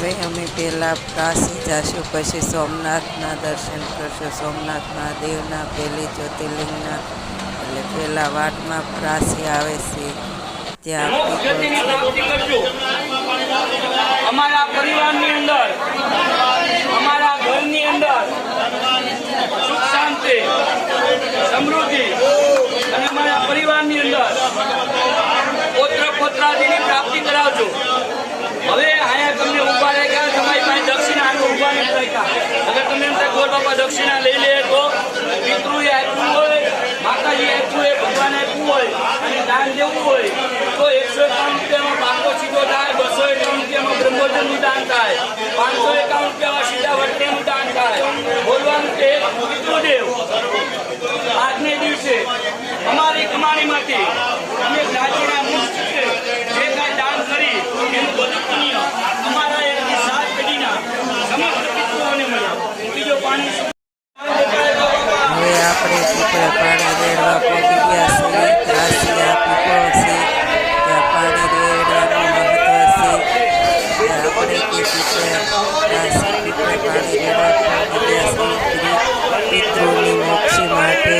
હવે અમે પહેલાં કાશી જઈશું પછી સોમનાથના દર્શન કરશું. સોમનાથ મહાદેવના પહેલી જ્યોતિર્લિંગના એટલે પહેલાં વાટમાં પ્રાસી આવે છે. ત્યાં અમારા પરિવારની અંદર અમારા ઘરની અંદર સુખ શાંતિ સમૃદ્ધિ અને અમારા પરિવારની અંદર પોત્ર પોત્રાદિની પ્રાપ્તિ કરાવજો. હવે અહીંયા તમને ઊભા રહે ગયા તમારી પાસે દક્ષિણા આગળ ઊભા નથી રાખ્યા અગર તમે એમ થાય ગોર બાપા દક્ષિણા લઈ લે તો પિતૃએ આપ્યું હોય માતાજી આપ્યું હોય, ભગવાન આપ્યું હોય, અને દાન દેવું હોય, તો એકસો એકાવન રૂપિયામાં પાકો સીધો થાય, બસો એકાવન રૂપિયામાં બ્રહ્મોજનનું દાન થાય, પાંચસો એકાવન રૂપિયામાં સીધા વટણીનું દાન થાય. બોલવાનું કે પિતૃદેવ, આજને દિવસે અમારી કમાણીમાંથી અમે જ્ઞાતિના મુક્ત છે જે કાંઈ દાન કરી એનું બધું પુણ્ય અમારા એકથી સાત પેઢીના સમસ્ત પિતૃઓને મળ્યા બીજો પાણી હવે આપણે પીપળે પાણી રેડવા પહોંચી ગયા છીએ કાશી આ પીપળો છે ત્યાં પાણી રેડવાનું મહત્વ છે ત્યાં આપણે તે પીપળે કાશી પીપળે પાણી રેડવા પહોંચી ગયા છીએ પિતૃની મોક્ષી માટે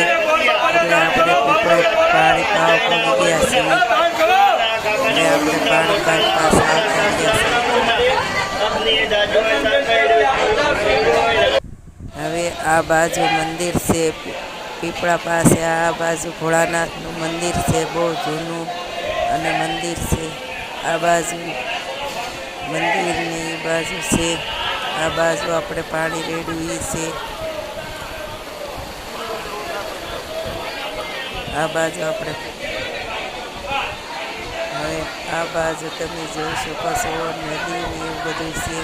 એટલે આપણે પીપળે પાણી પાવા પહોંચી ગયા છીએ અને આપણે પાણી પાઈ પાસે આવતા ગયા છીએ હવે આ બાજુ મંદિર છે પીપળા પાસે આ બાજુ ભોળાનાથનું મંદિર છે, બહુ જૂનું અને મંદિર છે. આ બાજુ મંદિરની બાજુ છે. આ બાજુ આપણે પાણી રેડવી છે. આ બાજુ આપણે હવે આ બાજુ તમે જોઈ શકો નદી એવું બધું છે.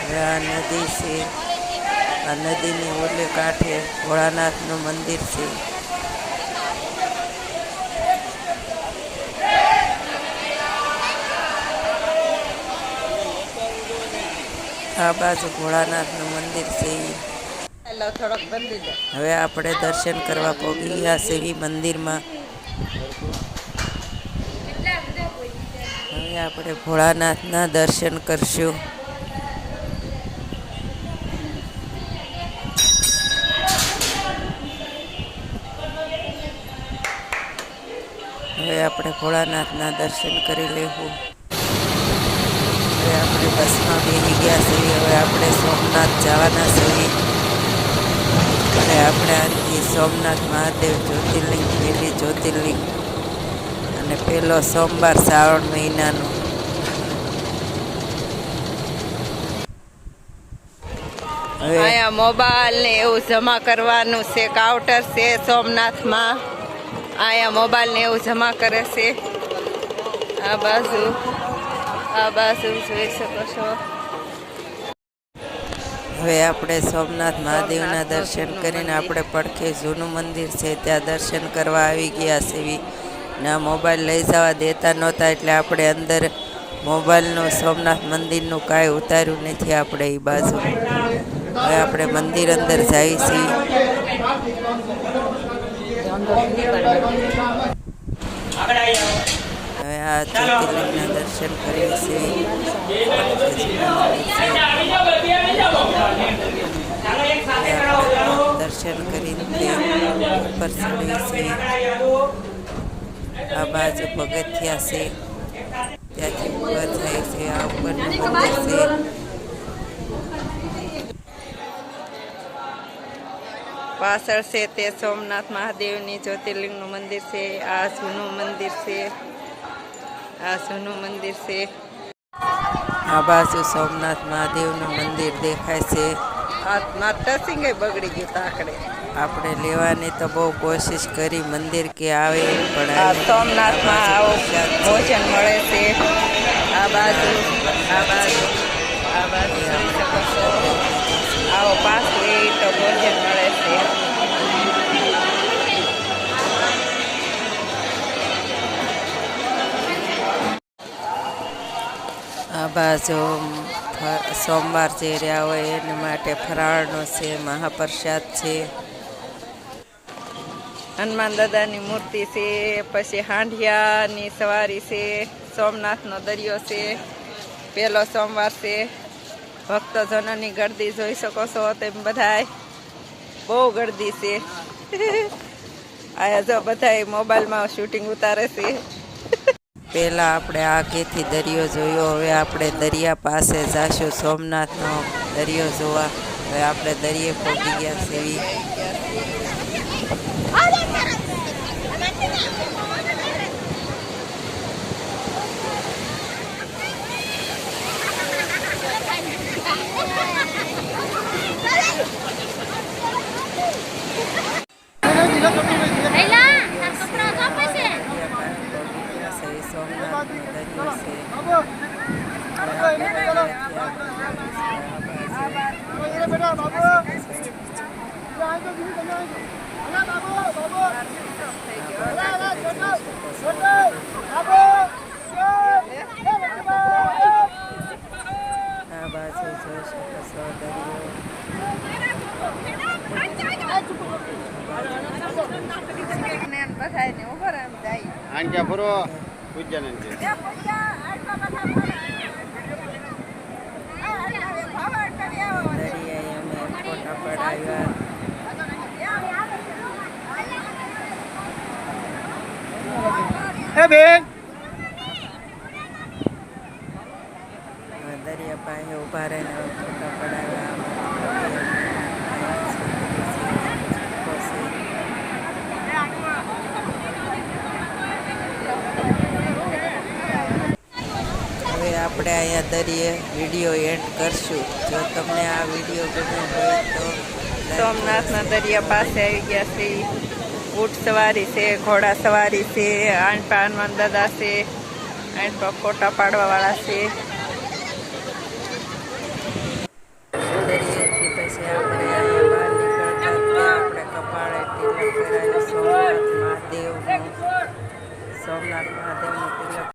હવે આ નદી છે. આ નદીની ઓલે કાંઠે ભોળાનાથનું મંદિર છે. આ બાજુ ભોળાનાથનું મંદિર છે. હવે આપણે દર્શન કરવા પહોંચી ગયા ઈ મંદિરમાં. હવે આપણે ભોળાનાથના દર્શન કરશું. હવે આપણે ભોળાનાથના દર્શન કરી લેવું. હવે આપણે બસમાં બેસી ગયા છીએ, હવે આપણે સોમનાથ જવાના છીએ. અને આપણે આજથી સોમનાથ મહાદેવ જ્યોતિર્લિંગ, પહેલી જ્યોતિર્લિંગ અને પહેલો સોમવાર શ્રાવણ મહિનાનો. અહીંયા મોબાઈલ ને એવું જમા કરવાનું છે, કાઉન્ટર છે સોમનાથમાં. અહીંયા મોબાઈલ ને એવું જમા કરે છે. આ બાજુ આ બાજુ જોઈ શકો છો. હવે આપણે સોમનાથ મહાદેવના દર્શન કરીને આપણે પડખે જૂનું મંદિર છે, ત્યાં દર્શન કરવા આવી ગયા છીએ ના મોબાઈલ લઈ જવા દેતા નહોતા એટલે આપણે અંદર મોબાઈલનું સોમનાથ મંદિરનું કાંઈ ઉતાર્યું નથી આપણે એ બાજુ. હવે આપણે મંદિર અંદર જઈએ છીએ. હવે આ જ્યોતિર્લિંગના દર્શન કરીએ છીએ. દર્શન કરીને ઉપર ચડીએ છીએ આ બાજુ પગથિયા છે ત્યાંથી ઉપર જાય છે આ ઉપરનું મંદિર છે પાછળ છે તે સોમનાથ મહાદેવની જ્યોતિર્લિંગનું મંદિર છે આ જૂનું મંદિર છે આ જૂનું મંદિર છે આ બાજુ સોમનાથ મહાદેવનું મંદિર દેખાય છે આ ટસિંગ બગડી ગયું તાકડે આપણે લેવાની તો બહુ કોશિશ કરી મંદિર કે આવે પણ આ સોમનાથમાં આવો. ભોજન મળે છે આ બાજુ આ બાજુ આ બાજુ. આવો પાસ લે તો ભોજન મળે આ બાજુ સોમવાર જે રહ્યા હોય એને માટે ફરાળનો છે, મહાપ્રસાદ છે. હનુમાન દાદાની મૂર્તિ છે, પછી હાંડિયાની સવારી છે, સોમનાથનો દરિયો છે, પહેલો સોમવાર છે. ભક્તજનોની ગરદી જોઈ શકો છો તેમ બધાય. બહુ ગરદી છે. આયા જો બધા મોબાઈલમાં શૂટિંગ ઉતારે છે. પહેલાં આપણે આગેથી દરિયો જોયો, હવે આપણે દરિયા પાસે જાશું. સોમનાથનો દરિયો જોવા. હવે આપણે દરિયે પહોંચી ગયા સેવી સોમનાથનો દરિયો છે હવે આપણે દરિયાથી આગળ આ બાજુ જોઈ શકો છો દરિયો ને બધાયને ઊભો રહે એમ જાય આંક્યા ફરો પૂજ્યા ને દરિયાએ અમે ફોટા પડાવ્યા બેન. હવે દરિયા પાસે ઊભા રહીને હવે ફોટા પડાવ્યા હવે આપણે અહીંયા દરિયે વીડિયો એન્ડ કરશું. જો તમને આ વીડિયો ગમ્યો હોય તો સોમનાથના દરિયા પાસે આવી ગયા છે. ઊંટ સવારી છે ઘોડા સવારી છે આંટપા હનુમાન દાદા છે આંટપા ફોટા પાડવાવાળા છે. તિલક સોમનાથ મહાદેવનું મહાદેવ